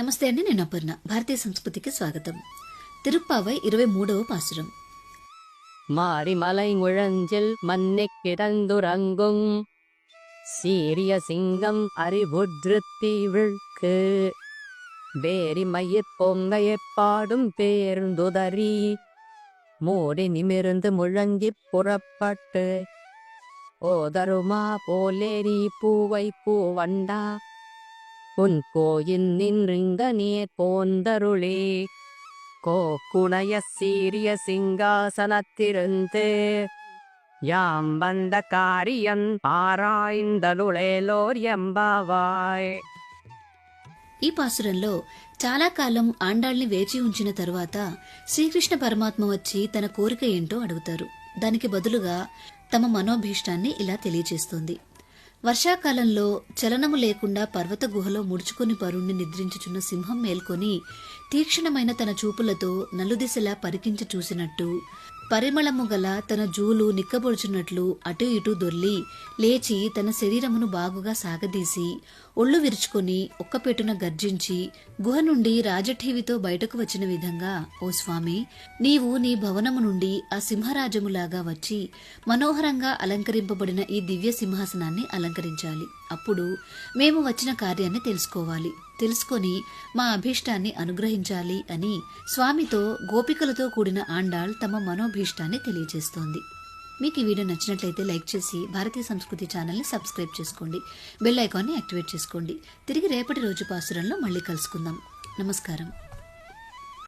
నమస్తే అండి నేను అపర్ణ భారతీయ సంస్కృతికి స్వాగతం తిరుప్పావై ఇరవై మూడవ పాసురం மாரிமலை முழஞ்சில் மன்னிக் கிடந்துறங்கும் சீரிய சிங்கம் அறிவுறுத்தி விழ்க்கு வேரி மயிர் பொங்கையைப் பாடும் பேருந்துதறி மூடி நிமிர்ந்து முழங்கிப் புறப்பட்டு ஓதருமா போலேரி பூவை பூவண்டா உன் கோயில் நின்றிங்க நீர் போந்தருளே கோக்குணைய சீரிய சிங்காசனத்திருந்து யாம் வந்த காரியம் ஆராய்ந்தலுளேலோர் எம்பாவாய் ఈ పాసురంలో చాలా కాలం ఆండాల్ని వేచి ఉంచిన తరువాత శ్రీకృష్ణ పరమాత్మ వచ్చి తన కోరిక ఏంటో అడుగుతారు దానికి బదులుగా తమ మనోభీష్టాన్ని ఇలా తెలియజేస్తోంది వర్షాకాలంలో చలనము లేకుండా పర్వత గుహలో ముడుచుకుని పరుణ్ణి నిద్రించుచున్న సింహం మేల్కొని తీక్షణమైన తన చూపులతో నలుదిశలా పరికించి చూసినట్టు పరిమళము గల తన జూలు నిక్కబొడుచున్నట్లు అటు ఇటు దొర్లి లేచి తన శరీరమును బాగుగా సాగదీసి ఒళ్ళు విరుచుకొని ఒక్కపెట్టున గర్జించి గుహ నుండి రాజఠీవితో బయటకు వచ్చిన విధంగా ఓ స్వామి నీవు నీ భవనము నుండి ఆ సింహరాజములాగా వచ్చి మనోహరంగా అలంకరింపబడిన ఈ దివ్య సింహాసనాన్ని అలంకరించాలి. అప్పుడు మేము వచ్చిన కార్యాన్ని తెలుసుకోవాలి. తెలుసుకొని మా అభీష్టాన్ని అనుగ్రహించాలి అని స్వామితో గోపికలతో కూడిన ఆండాళ్ తమ ఇష్టాన్ని తెలియజేస్తోంది. మీకు ఈ వీడియో నచ్చినట్లయితే లైక్ చేసి భారతీయ సంస్కృతి ఛానల్ని సబ్స్క్రైబ్ చేసుకోండి. బెల్ ఐకాన్ని యాక్టివేట్ చేసుకోండి. తిరిగి రేపటి రోజు పాసురంలో మళ్ళీ కలుసుకుందాం. నమస్కారం.